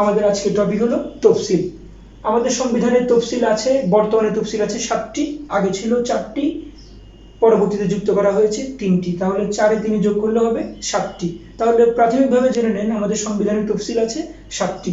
আমাদের আজকের টপিক হলো তফসিল। আমাদের সংবিধানের তফসিল আছে, বর্তমানে তফসিল আছে সাতটি, আগে ছিল চারটি, পরবর্তীতে যুক্ত করা হয়েছে তিনটি। তাহলে চারে তিনি যোগ করলে হবে সাতটি। তাহলে প্রাথমিকভাবে জেনে নেন, আমাদের সংবিধানের তফসিল আছে সাতটি।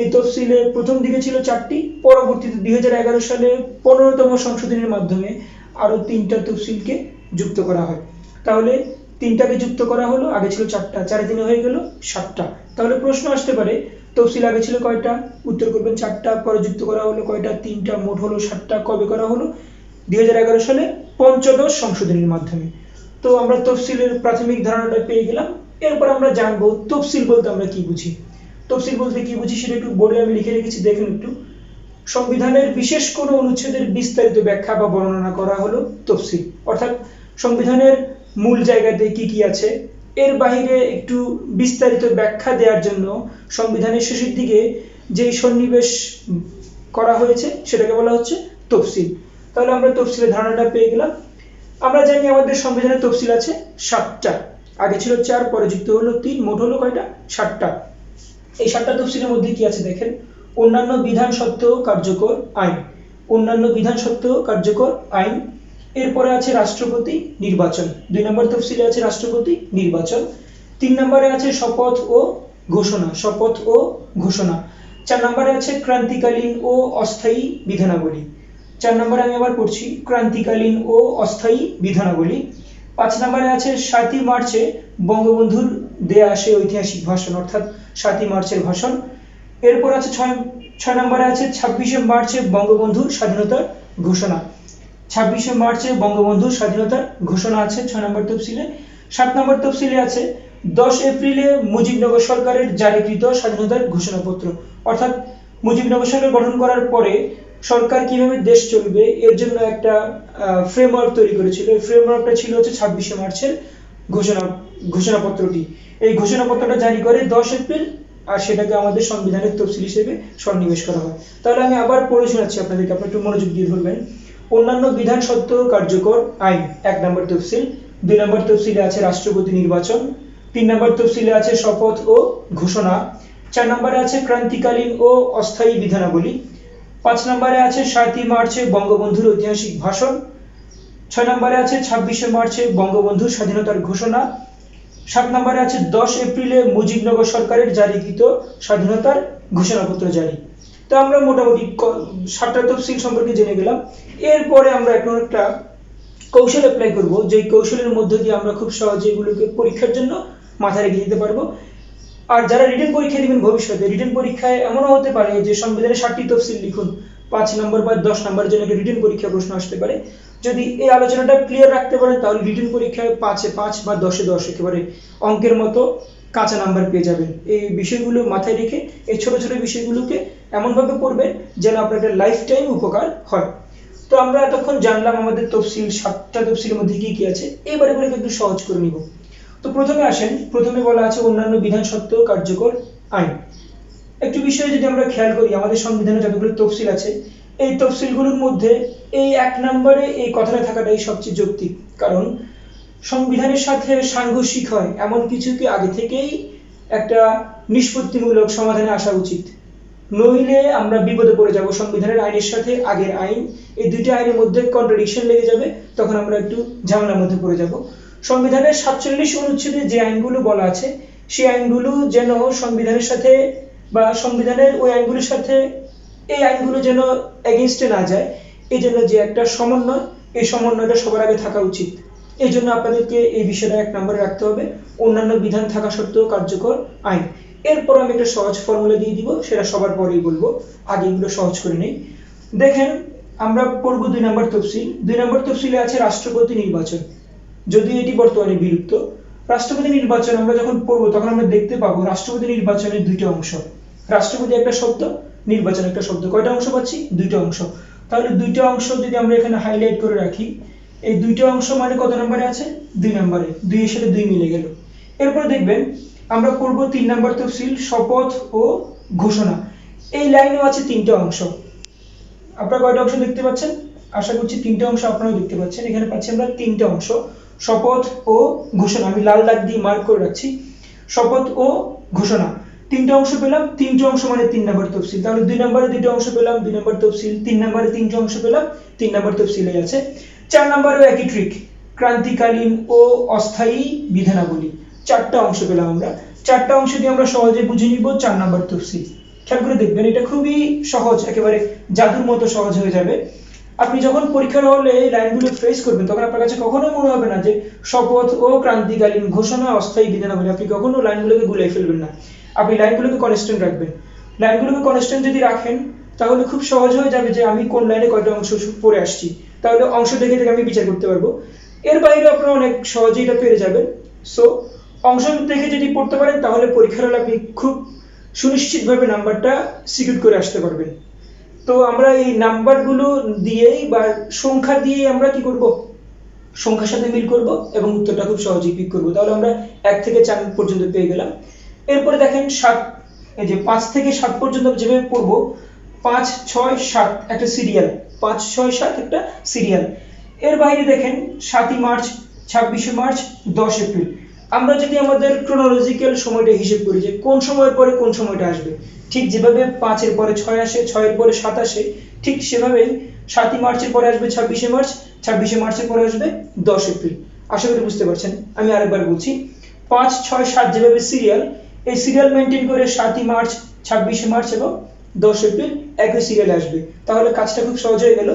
এই তফসিলে প্রথম দিকে ছিল চারটি, পরবর্তীতে দুই হাজার এগারো সালে পনেরোতম সংশোধনের মাধ্যমে আরও তিনটা তফসিলকে যুক্ত করা হয়। তাহলে তিনটাকে যুক্ত করা হলো, আগে ছিল চারটা, চারে তিনে হয়ে গেল সাতটা। তাহলে প্রশ্ন আসতে পারে, তফসিল আগে ছিল কয়টা? উত্তর করবেন চারটা, পরে যুক্ত করা হলো কয়টা? তিনটা, মোট হলো সাতটা, কবে করা হলো? দুই সালে পঞ্চদশ সংশোধনীর মাধ্যমে। তো আমরা তফসিলের প্রাথমিক ধারণাটা পেয়ে গেলাম, এরপর আমরা জানব তফসিল বলতে আমরা কি বুঝি। তফসিল বলতে কি বুঝি সেটা একটু বোর্ডে আমি লিখে রেখেছি, দেখেন একটু। সংবিধানের বিশেষ কোনো অনুচ্ছেদের বিস্তারিত ব্যাখ্যা বা বর্ণনা করা হলো তফসিল। অর্থাৎ সংবিধানের মূল জায়গাতে কি কি আছে? এর বাইরে একটু বিস্তারিত ব্যাখ্যা দেওয়ার জন্য সংবিধানের শেষের দিকে যেই সন্নিবেশ করা হয়েছে, সেটাকে বলা হচ্ছে তফসিল। তাহলে আমরা তফসিলের ধারণাটা পেয়ে গেলাম। আমরা জানি আমাদের সংবিধানে তফসিল আছে সাতটা। আগে ছিল চার, পরে যুক্ত হলো তিন, মোট হলো কয়টা? সাতটা। এই সাতটা তফসিলের মধ্যে কি আছে দেখেন? অন্যান্য বিধান সত্ত্বেও কার্যকর আইন। অন্যান্য বিধান সত্ত্বেও কার্যকর আইন এরপরে আছে রাষ্ট্রপতি, নির্বাচন। দুই নম্বর তফসিলে আছে রাষ্ট্রপতি, নির্বাচন। তিন নম্বরে আছে শপথ ও ঘোষণা, শপথ ও ঘোষণা। চার নম্বরে আছে ক্রান্তিকালীন ও অস্থায়ী বিধানাবলী। চার নম্বরে আমি আবার পড়ছি, ক্রান্তিকালীন ও অস্থায়ী বিধানাবলী। পাঁচ নম্বরে আছে সাতই মার্চে বঙ্গবন্ধুর দেয়া আসে ঐতিহাসিক ভাষণ, অর্থাৎ সাতই মার্চের ভাষণ। এরপর আছে ছয় ছয় নম্বরে আছে ছাব্বিশে মার্চে বঙ্গবন্ধুর স্বাধীনতার ঘোষণা। ছাব্বিশে মার্চে বঙ্গবন্ধুর স্বাধীনতার ঘোষণা আছে, ছয় নম্বর তফসিলে। সাত নম্বর তফসিলে আছে, দশ এপ্রিলে মুজিবনগর সরকারের জারিকৃত স্বাধীনতার ঘোষণাপত্র। অর্থাৎ মুজিবনগর সরকার গঠন করার পরে সরকার কীভাবে দেশ চলবে, এর জন্য একটা ফ্রেমওয়ার্ক তৈরি করেছিল। এই ফ্রেমওয়ার্কটা ছিল হচ্ছে ছাব্বিশে মার্চের ঘোষণা, ঘোষণাপত্রটি। এই ঘোষণাপত্রটা জারি করে দশ এপ্রিল, আর সেটাকে আমাদের সংবিধানের তফসিল হিসেবে সন্নিবেশ করা হয়। তাহলে আমি আবার পড়ে শোনাচ্ছি আপনাদেরকে, আপনার একটু মনোযোগ দিয়ে ধরবেন। অন্যান্য বিধান সত্ত্বেও কার্যকর আইন। এক নম্বর তফসিল। দুই নম্বর তফসিলে আছে রাষ্ট্রপতি নির্বাচন। তিন নম্বর তফসিলে আছে শপথ ও ঘোষণা। চার নম্বরে আছে ক্রান্তিকালীন ও অস্থায়ী বিধানাবলী। পাঁচ নম্বরে আছে সাতই মার্চে বঙ্গবন্ধুর ঐতিহাসিক ভাষণ। ছয় নম্বরে আছে ছাব্বিশে মার্চে বঙ্গবন্ধুর স্বাধীনতার ঘোষণা। সাত নম্বরে আছে দশ এপ্রিলে মুজিবনগর সরকারের জারিকৃত স্বাধীনতার ঘোষণাপত্র জারি। তো আমরা মোটামুটি সাতটা তফসিল সম্পর্কে জেনে গেলাম। এরপরে আমরা এখন একটা কৌশল অ্যাপ্লাই করব যে কৌশলের মধ্য দিয়ে আমরা খুব সহজে এগুলোকে পরীক্ষার জন্য মাথায় রেখে দিতে পারব। আর যারা রিটেন পরীক্ষা দিবেন ভবিষ্যতে রিটেন পরীক্ষায় এমনও হতে পারে যে সংবিধানের ষাটটি তফসিল লিখুন, পাঁচ নম্বর বা দশ নম্বরের জন্য একটা রিটেন পরীক্ষা প্রশ্ন আসতে পারে। যদি এই আলোচনাটা ক্লিয়ার রাখতে পারেন, তাহলে রিটেন পরীক্ষায় পাঁচে পাঁচ বা দশে দশ একেবারে অঙ্কের মতো কাঁচা নাম্বার পেয়ে যাবেন। এই বিষয়গুলো মাথায় রেখে, এই ছোট ছোট বিষয়গুলোকে এমনভাবে করবেন যেন একটা লাইফ টাইম উপকার হয়। তো আমরা এতক্ষণ জানলাম আমাদের তফসিল, সাতটা তফসিলের মধ্যে কি কি আছে। এবার এগুলোকে একটু সহজ করে নিব। তো প্রথমে আসেন, প্রথমে বলা আছে অন্যান্য বিধান সত্ত্বেও কার্যকর আইন। একটি বিষয়ে যদি আমরা খেয়াল করি, আমাদের সংবিধানে যতগুলো তফসিল আছে, এই তফসিলগুলোর মধ্যে এই এক নম্বরে এই কথাটা থাকাটাই সবচেয়ে যৌক্তিক। কারণ সংবিধানের সাথে সাংঘর্ষিক হয়, এমন কিছুকে আগে থেকেই একটা নিষ্পত্তিমূলক সমাধানে আসা উচিত। নইলে আমরা বিপদে পড়ে যাব। সংবিধানের আইনের সাথে আগের আইন, এই দুইটা আইনের মধ্যে কন্ট্রাডিকশন লেগে যাবে, তখন আমরা একটু ঝামেলার মধ্যে পড়ে যাব। সংবিধানের সাতচল্লিশ অনুচ্ছেদে যে আইনগুলো বলা আছে, সেই আইনগুলো যেন সংবিধানের সাথে বা সংবিধানের ওই আইনগুলোর সাথে, এই আইনগুলো যেন এগেনস্টে না যায়, এই জন্য যে একটা সমন্বয়, এই সমন্বয়টা সবার আগে থাকা উচিত। এই জন্য আপনাদেরকে এই বিষয়টা এক নম্বরে রাখতে হবে। অন্যান্য বিধান থাকা সত্ত্বেও কার্যকর আইন। এরপর আমি একটা সহজ ফর্মুলা দিয়ে দিব, সেটা সবার পরেই বলব। আগে এগুলো সহজ করে নেই। দেখেন, আমরা পড়ব দুই নম্বর তফসিল। দুই নম্বর তফসিলে আছে রাষ্ট্রপতি নির্বাচন। যদিও এটি বর্তমানে বিলুপ্ত। রাষ্ট্রপতি নির্বাচন আমরা যখন পড়ব, তখন আমরা দেখতে পাবো রাষ্ট্রপতি নির্বাচনের দুইটা অংশ। রাষ্ট্রপতি একটা শব্দ, নির্বাচন একটা শব্দ। কয়টা অংশ পাচ্ছি? দুইটা অংশ। তাহলে দুইটা অংশ যদি আমরা এখানে হাইলাইট করে রাখি, এই দুইটা অংশ মানে কত নম্বরে আছে? দুই নম্বরে। দুই এর সাথে দুই মিলে গেল। এরপর দেখবেন আমরা পড়ব তিন নম্বর তফসিল, শপথ ও ঘোষণা। এই লাইনেও আছে তিনটা অংশ। আপনারা কয়টা অংশ দেখতে পাচ্ছেন? আশা করছি তিনটা অংশ আপনারাও দেখতে পাচ্ছেন। এখানে পাচ্ছি আমরা তিনটা অংশ, শপথ ও ঘোষণা। আমি লাল দাগ দিয়ে মার্ক করে রাখছি। শপথ ও ঘোষণা। তিনটা অংশ পেলাম, তিনটে অংশ মানে তিন নম্বর তফসিল। তাহলে দুই নম্বরে দুটো অংশ পেলাম, দুই নম্বর তফসিল, তিন নম্বরে তিনটে অংশ পেলাম, তিন নম্বর তফসিলে আছে। চার নম্বরেও একই ট্রিক ক্রান্তিকালীন ও অস্থায়ী বিধানাবলী। চারটা অংশ পেলাম আমরা। চারটা অংশ দিয়ে আমরা সহজে বুঝে নিব চার নম্বর তফসিল খেয়াল করে দেখবেন, এটা খুবই সহজ, একেবারে জাদুর মতো সহজ হয়ে যাবে। আপনি যখন পরীক্ষার হলে লাইনগুলো ফেস করবেন, তখন আপনার কাছে কখনোই মনে হবে না যে শপথ ও ক্রান্তিকালীন ঘোষণা অস্থায়ী বিধানাবলী আপনি কখনো লাইনগুলোকে গুলিয়ে ফেলবেন না। আপনি লাইনগুলোকে কনস্ট্যান্ট রাখবেন। লাইনগুলোকে কনস্ট্যান্ট যদি রাখেন, তাহলে খুব সহজ হয়ে যাবে যে আমি কোন লাইনে কয়টা অংশ পড়ে আসছি। তাহলে অংশ দেখে দেখে আমি বিচার করতে পারব। এর বাইরে আপনারা অনেক সহজেই এটা পেরে যাবেন। সো অংশ দেখে যদি পড়তে পারেন, তাহলে পরীক্ষার হলে আপনি খুব সুনিশ্চিতভাবে নাম্বারটা সিকিউর করে আসতে পারবেন। তো আমরা এই নাম্বারগুলো দিয়েই বা সংখ্যা দিয়েই আমরা কি করব? সংখ্যার সাথে মিল করব এবং উত্তরটা খুব সহজেই পিক করব। তাহলে আমরা এক থেকে চার পর্যন্ত পেয়ে গেলাম। এরপরে দেখেন সাত, এই যে পাঁচ থেকে সাত পর্যন্ত যেভাবে পড়ব, পাঁচ, ছয়, সাত একটা সিরিয়াল পাঁচ, ছয়, সাত একটা সিরিয়াল এর বাইরে দেখেন সাতই মার্চ, ছাব্বিশে মার্চ, দশ এপ্রিল। আমরা যদি আমাদের ক্রোনোলজিক্যাল সময়টা হিসেব করি যে কোন সময়ের পরে কোন সময়টা আসবে, ঠিক যেভাবে পাঁচের পরে ছয় আসে, ছয়ের পরে সাত আসে, ঠিক সেভাবেই সাতই মার্চের পরে আসবে, ছাব্বিশে মার্চ, ছাব্বিশে মার্চের পরে আসবে দশ এপ্রিল। আশা করি বুঝতে পারছেন, আমি আরেকবার বলছি, পাঁচ, ছয়, সাত যেভাবে সিরিয়াল এই সিরিয়াল মেনটেন করে সাতই মার্চ, ছাব্বিশে মার্চ এবং দশ এপ্রিল একই সিরিয়ালে আসবে। তাহলে কাজটা খুব সহজ হয়ে গেল।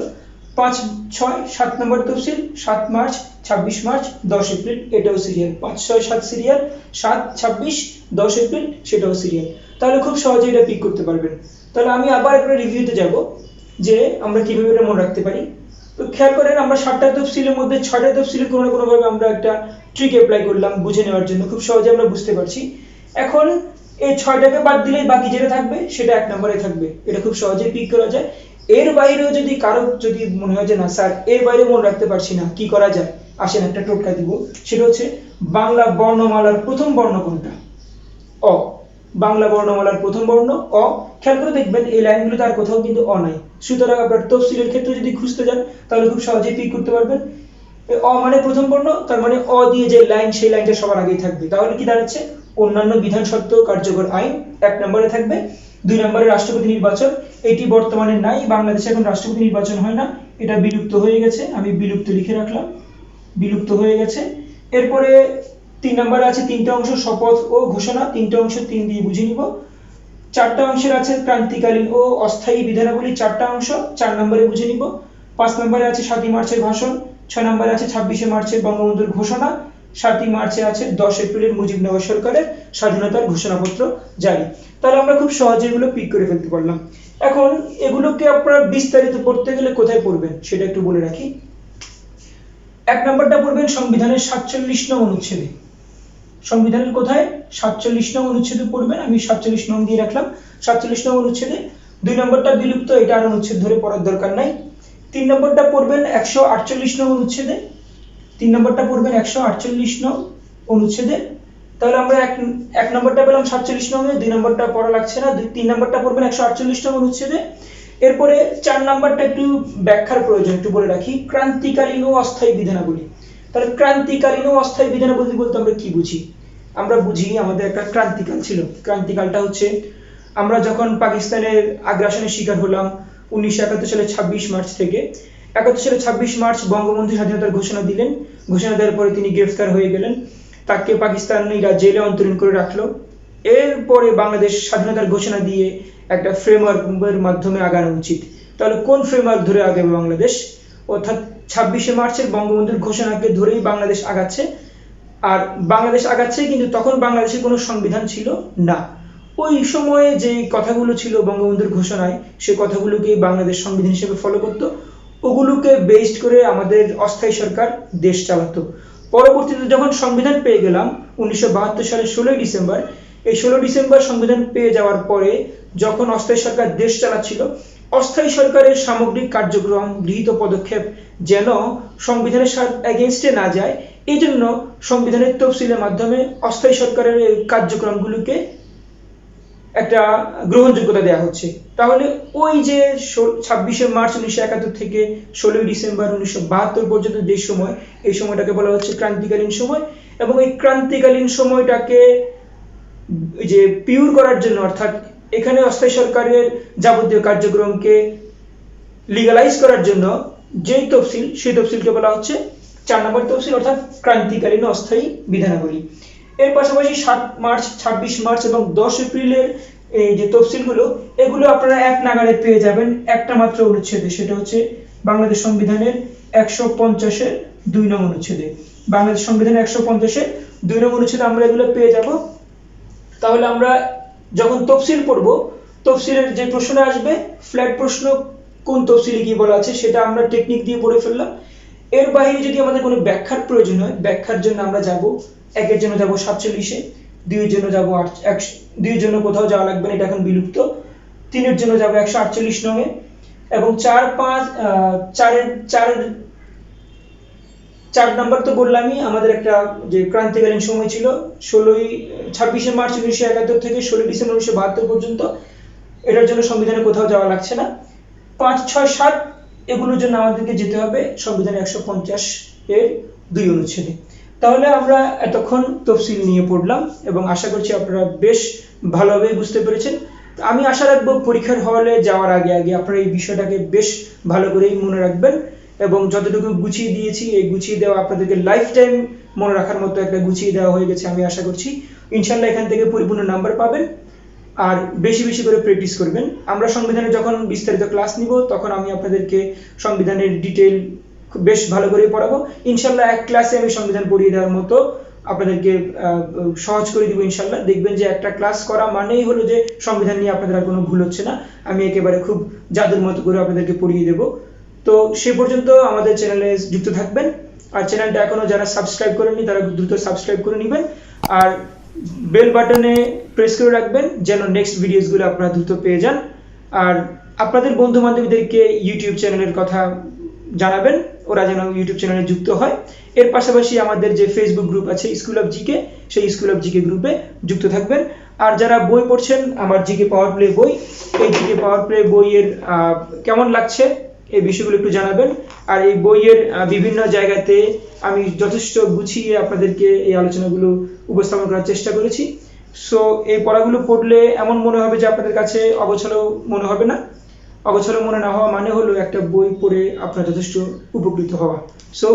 পাঁচ ছয় সাত নম্বর তফসিল, সাত মার্চ, ছাব্বিশ মার্চ, দশ এপ্রিল, এটাও সিরিয়াল পাঁচ ছয় সাত সিরিয়াল সাত ছাব্বিশ, দশ এপ্রিল, সেটাও সিরিয়াল তাহলে খুব সহজে এটা পিক করতে পারবেন। তাহলে আমি আবার একটা রিভিউতে যাব, যে আমরা কীভাবে এটা মনে রাখতে পারি। তো খেয়াল করেন, আমরা সাতটা তফসিলের মধ্যে ছয়টা তফসিলের কোনো না কোনোভাবে আমরা একটা ট্রিক অ্যাপ্লাই করলাম বুঝে নেওয়ার জন্য। খুব সহজে আমরা বুঝতে পারছি। এখন এই ছয়টাকে বাদ দিলেই বাকি যেটা থাকবে, সেটা এক নম্বরে থাকবে। এটা খুব সহজেই পিক করা যায়। এর বাইরেও যদি কারও যদি মনে হয় যে না, স্যার, এর বাইরে মনে রাখতে পারছি না, কি করা যায়? আসেন একটা টোটকা দিব। সেটা হচ্ছে বাংলা বর্ণমালার প্রথম বর্ণ কোনটা? অ। বাংলা বর্ণমালার প্রথম বর্ণ, অ। খেয়াল করে দেখবেন এই লাইনগুলোতে আর কোথাও কিন্তু অ নাই। সুতরাং আপনার তফসিলের ক্ষেত্রে যদি খুঁজতে যান, তাহলে খুব সহজেই পিক করতে পারবেন। অ মানে প্রথম বর্ণ, তার মানে অ দিয়ে যে লাইন, সেই লাইনটা সবার আগেই থাকবে। তাহলে কি দাঁড়াচ্ছে? অন্যান্য বিধান সত্ত্ব কার্যকর আইন এক নম্বরে থাকবে, দুই নম্বরে রাষ্ট্রপতি নির্বাচন এটি বর্তমানে নাই, বাংলাদেশে এখন রাষ্ট্রপতি নির্বাচন হয় না। এটা বিলুপ্ত হয়ে গেছে, আমি বিলুপ্ত লিখে রাখলাম। বিলুপ্ত হয়ে গেছে। এরপরে তিন নম্বরে আছে তিনটা অংশ শপথ ও ঘোষণা। তিনটা অংশ তিন দিয়ে বুঝে নিব। চারটা অংশের আছে ক্রান্তিকালীন ও অস্থায়ী বিধানাবলী চারটা অংশ, চার নম্বরে বুঝে নিব। পাঁচ নম্বরে আছে সাতই মার্চের ভাষণ, ছয় নম্বরে আছে ছাব্বিশে মার্চের বঙ্গবন্ধুর ঘোষণা, সাতই মার্চে আছে দশ এপ্রিলের মুজিবনগর সরকারের স্বাধীনতার ঘোষণাপত্র জারি। তাহলে আমরা খুব সহজে এগুলো পিক করে ফেলতে পারলাম। এখন এগুলোকে আপনারা বিস্তারিত পড়তে গেলে কোথায় পড়বেন সেটা একটু বলে রাখি। এক নম্বরটা পড়বেন সংবিধানের সাতচল্লিশ নং অনুচ্ছেদে। সংবিধানের কোথায়? সাতচল্লিশ নং অনুচ্ছেদে পড়বেন, আমি সাতচল্লিশ নং দিয়ে রাখলাম। সাতচল্লিশ নং অনুচ্ছেদে দুই নম্বরটা বিলুপ্ত, এটা আর অনুচ্ছেদ ধরে পড়ার দরকার নাই। তিন নম্বরটা পড়বেন একশো আটচল্লিশ নং অনুচ্ছেদে। তিন নম্বরটা পড়বেন একশো আটচল্লিশ নং অনুচ্ছেদে। তাহলে আমরা এক এক নম্বরটা পেলাম সাতচল্লিশ নং দুই নম্বরটা পড়া লাগছে না, দুই, তিন নম্বরটা পড়বেন একশো আটচল্লিশ নং অনুচ্ছেদে। এরপরে চার নাম্বারটা একটু ব্যাখ্যার প্রয়োজন, একটু বলে রাখি। ক্রান্তিকালীন ও অস্থায়ী বিধানাবলী। তাহলে ক্রান্তিকালীন ও অস্থায়ী বিধানাবলী বলতে আমরা কি বুঝি? আমরা বুঝি আমাদের একটা ক্রান্তিকাল ছিল। ক্রান্তিকালটা হচ্ছে আমরা যখন পাকিস্তানের আগ্রাসনের শিকার হলাম উনিশশো একাত্তর সালে ছাব্বিশ মার্চ থেকে। একাত্তর সালে ছাব্বিশ মার্চ বঙ্গবন্ধু স্বাধীনতার ঘোষণা দিলেন। ঘোষণা দেওয়ার পরে তিনি গ্রেফতার হয়ে গেলেন। তাকে পাকিস্তানিরা জেলে অন্তরীণ করে রাখল। এরপরে বাংলাদেশ স্বাধীনতার ঘোষণা দিয়ে একটা ফ্রেমওয়ার্কের মাধ্যমে আগানো উচিত। তাহলে কোন ফ্রেমওয়ার্ক ধরে আগাবে বাংলাদেশ? অর্থাৎ ছাব্বিশে মার্চের বঙ্গবন্ধুর ঘোষণাকে ধরেই বাংলাদেশ আগাচ্ছে। আর বাংলাদেশ আগাচ্ছে কিন্তু তখন বাংলাদেশে কোনো সংবিধান ছিল না। ওই সময়ে যে কথাগুলো ছিল বঙ্গবন্ধুর ঘোষণায়, সে কথাগুলোকে বাংলাদেশ সংবিধান হিসেবে ফলো করত। ওগুলোকে বেসড করে আমাদের অস্থায়ী সরকার দেশ চালাতো। পরবর্তীতে যখন সংবিধান পেয়ে গেলাম, উনিশশো বাহাত্তর সালের ষোলোই ডিসেম্বর, এই ষোলো ডিসেম্বর সংবিধান পেয়ে যাওয়ার পরে যখন অস্থায়ী সরকার দেশ চালাচ্ছিল, অস্থায়ী সরকারের সামগ্রিক কার্যক্রম, গৃহীত পদক্ষেপ যেন সংবিধানের এগেনস্টে না যায় এই জন্য সংবিধানের তফসিলের মাধ্যমে অস্থায়ী সরকারের কার্যক্রমগুলোকে একটা গ্রহণযোগ্যতা দেওয়া হচ্ছে। তাহলে ওই যে ছাব্বিশে মার্চ উনিশশো একাত্তর থেকে ষোলোই ডিসেম্বর উনিশশো বাহাত্তর পর্যন্ত যে সময়, এই সময়টাকে বলা হচ্ছে ক্রান্তিকালীন সময় এবং এই ক্রান্তিকালীন সময়টাকে যে পিওর করার জন্য, অর্থাৎ এখানে অস্থায়ী সরকারের যাবতীয় কার্যক্রমকে লিগালাইজ করার জন্য যেই তফসিল, সেই তফসিলকে বলা হচ্ছে চার নম্বর তফসিল, অর্থাৎ ক্রান্তিকালীন অস্থায়ী বিধানাবলী। এর পাশাপাশি সাত মার্চ, ছাব্বিশ মার্চ এবং দশ এপ্রিলের এই যে তফসিলগুলো এগুলো আপনারা এক নাগাড়ে পেয়ে যাবেন। একটা মাত্র অনুচ্ছেদে, সেটা হচ্ছে বাংলাদেশ সংবিধানের একশো পঞ্চাশের দুই নং অনুচ্ছেদে। বাংলাদেশ সংবিধানের একশো পঞ্চাশের দুই নং অনুচ্ছেদে আমরা এগুলো পেয়ে যাব। তাহলে আমরা যখন তফসিল পড়ব, তফসিলের যে প্রশ্ন আসবে ফ্ল্যাট প্রশ্ন কোন তফসিলে কি বলা আছে, সেটা আমরা টেকনিক দিয়ে পড়ে ফেললাম। এর বাইরে যদি আমাদের কোনো ব্যাখ্যার প্রয়োজন হয়, ব্যাখ্যার জন্য আমরা যাব, একের জন্য যাব সাতচল্লিশে, দুইয়ের জন্য যাব একশো দুইয়ের জন্য কোথাও যাওয়া লাগবে না, এটা এখন বিলুপ্ত। তিনের জন্য যাব একশো আটচল্লিশ নঙে এবং চার, পাঁচ চারের চারের, চার নাম্বার তো বললামই, আমাদের একটা যে ক্রান্তিকালীন সময় ছিল, ষোলোই, ছাব্বিশে মার্চ উনিশশো একাত্তর থেকে ষোলোই ডিসেম্বর উনিশশো বাহাত্তর পর্যন্ত, এটার জন্য সংবিধানে কোথাও যাওয়া লাগছে না। পাঁচ, ছয়, সাত এগুলোর জন্য আমাদেরকে যেতে হবে সংবিধান একশো পঞ্চাশ এর দুই অনুচ্ছেদে। তাহলে আমরা এতক্ষণ তফসিল নিয়ে পড়লাম এবং আশা করছি আপনারা বেশ ভালোভাবে বুঝতে পেরেছেন। আমি আশা রাখব পরীক্ষার হলে যাওয়ার আগে আগে আপনারা এই বিষয়টাকে বেশ ভালো করেই মনে রাখবেন এবং যতটুকু গুছিয়ে দিয়েছি, এই গুছিয়ে দেওয়া আপনাদেরকে লাইফ টাইম মনে রাখার মতো একটা গুছিয়ে দেওয়া হয়ে গেছে আমি আশা করছি। ইনশাল্লাহ এখান থেকে পরিপূর্ণ নাম্বার পাবেন। আর বেশি বেশি করে প্র্যাকটিস করবেন। আমরা সংবিধানে যখন বিস্তারিত ক্লাস নিব, তখন আমি আপনাদেরকে সংবিধানের ডিটেল বেশ ভালো করে পড়াবো। ইনশাল্লাহ এক ক্লাসে আমি সংবিধান পড়িয়ে দেওয়ার মতো আপনাদেরকে সহজ করে দিব ইনশাল্লাহ। দেখবেন যে একটা ক্লাস করা মানেই হলো যে সংবিধান নিয়ে আপনাদের আর কোনো ভুল হচ্ছে না। আমি একেবারে খুব জাদুর মতো করে আপনাদেরকে পড়িয়ে দেব। তো সে পর্যন্ত আমাদের চ্যানেলে যুক্ত থাকবেন। আর চ্যানেলটা এখনও যারা সাবস্ক্রাইব করেননি, তারা দ্রুত সাবস্ক্রাইব করে নেবেন। আর বেল বাটনে প্রেস করে রাখবেন যেন নেক্সট ভিডিওসগুলো আপনারা দ্রুত পেয়ে যান। আর আপনাদের বন্ধু বান্ধবীদেরকে ইউটিউব চ্যানেলের কথা জানাবেন, ওরা যেন ইউটিউব চ্যানেলে যুক্ত হয়। এর পাশাপাশি আমাদের যে ফেসবুক গ্রুপ আছে স্কুল অফ জিকে সেই স্কুল অফ জিকে গ্রুপে যুক্ত থাকবেন। আর যারা বই পড়ছেন, আমার জিকে পাওয়ার প্লে বই, এই জিকে পাওয়ার প্লে বইয়ের কেমন লাগছে এই বিষয়গুলো একটু জানাবেন। আর এই বইয়ের বিভিন্ন জায়গাতে আমি যথেষ্ট গুছিয়ে আপনাদেরকে এই আলোচনাগুলো উপস্থাপন করার চেষ্টা করেছি। সো এই পড়াগুলো পড়লে এমন মনে হবে যে আপনাদের কাছে অগোছালো মনে হবে না। অগোছালো মনে না হওয়া মানে হলো একটা বই পড়ে আপনার যথেষ্ট উপকৃত হওয়া। সো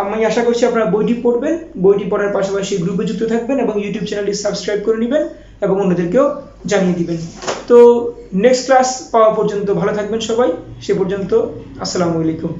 আমি আশা করছি আপনারা বইটি পড়বেন। বইটি পড়ার পাশাপাশি গ্রুপে যুক্ত থাকবেন এবং ইউটিউব চ্যানেলটি সাবস্ক্রাইব করে নেবেন এবং অন্যদেরকেও জানিয়ে দিবেন। তো নেক্সট ক্লাস পাওয়া পর্যন্ত ভালো থাকবেন সবাই। সে পর্যন্ত আসসালামু আলাইকুম।